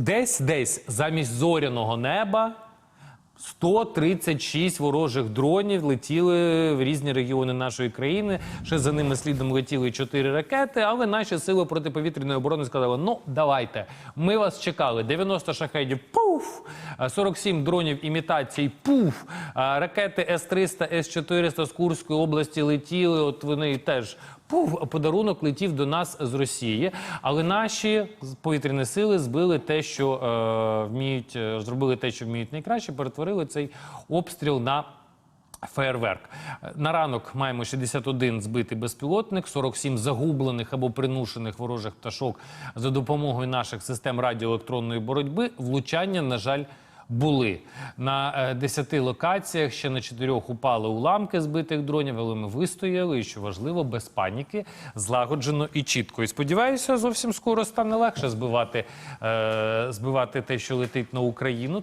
десь десь замість зоряного неба 136 ворожих дронів летіли в різні регіони нашої країни. Ще за ними слідом летіли 4 ракети. Але наші сили протиповітряної оборони сказали: ну давайте, ми вас чекали. 90 шахедів, пуф! А 47 дронів імітацій, пуф! Ракети С-300, С-400 з Курської області летіли. От вони теж. пуф. подарунок летів до нас з Росії, але наші повітряні сили збили те, що е, вміють, е, зробили те, що вміють найкраще, перетворили цей обстріл на фейерверк. На ранок маємо 61 збитий безпілотник, 47 загублених або принушених ворожих пташок за допомогою наших систем радіоелектронної боротьби. Влучання, на жаль, були на е, 10 локаціях. Ще на 4 упали уламки збитих дронів, але ми вистояли. І що важливо, без паніки, злагоджено і чітко. І сподіваюся, зовсім скоро стане легше збивати, е, збивати те, що летить на Україну.